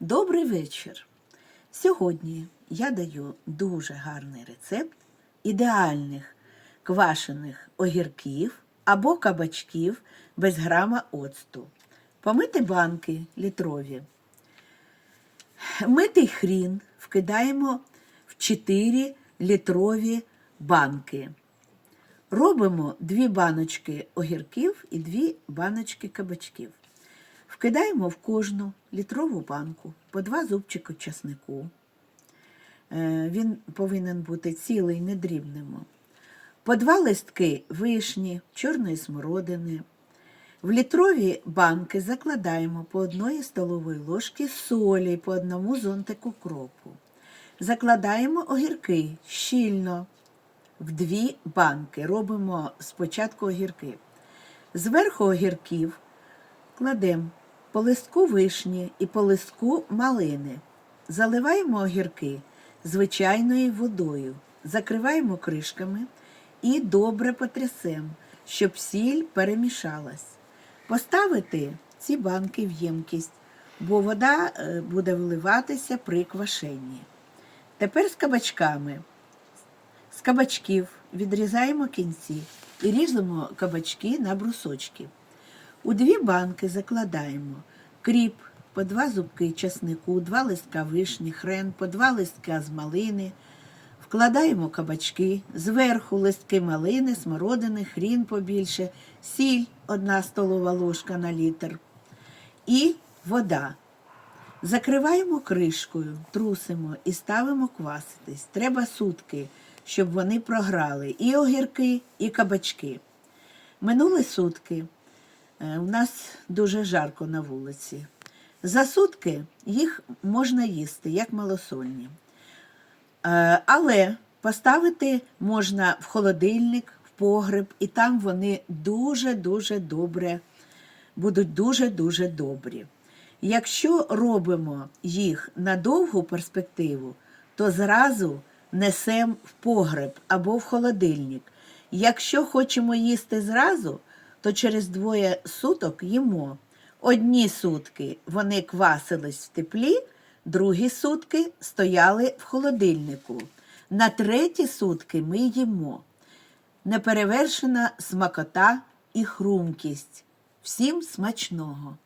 Добрий вечір! Сьогодні я даю дуже гарний рецепт ідеальних квашених огірків або кабачків без грама оцту. Помити банки літрові. Митий хрін вкидаємо в 4 літрові банки. Робимо дві баночки огірків і дві баночки кабачків. Вкидаємо в кожну літрову банку по два зубчики часнику. Е, Він повинен бути цілий, не дрібнемо. По два листки вишні, чорної смородини. В літрові банки закладаємо по одної столової ложки солі, по одному зонтику кропу. Закладаємо огірки щільно в дві банки. Робимо спочатку огірки. Зверху огірків кладемо по листку вишні і по листку малини. Заливаємо огірки звичайною водою, закриваємо кришками і добре потрясемо, щоб сіль перемішалась. Поставити ці банки в ємкість, бо вода е, буде вливатися при квашенні. Тепер з кабачками. З кабачків відрізаємо кінці і ріжемо кабачки на брусочки. У дві банки закладаємо кріп, по два зубки часнику, два листка вишні, хрен, по два листка з малини. Вкладаємо кабачки, зверху листки малини, смородини, хрін побільше, сіль одна столова ложка на літр і вода. Закриваємо кришкою, трусимо і ставимо кваситись. Треба сутки, щоб вони програли і огірки, і кабачки. Минули сутки. Е, У нас дуже жарко на вулиці. За сутки їх можна їсти, як малосольні. Е, Але поставити можна в холодильник, в погреб, і там вони дуже-дуже добре, будуть дуже-дуже добрі. Якщо робимо їх на довгу перспективу, то зразу несемо в погреб або в холодильник. Якщо хочемо їсти зразу, то через двоє суток їмо. Одні сутки вони квасились в теплі, другі сутки стояли в холодильнику. На треті сутки ми їмо. Неперевершена смакота і хрумкість. Всім смачного!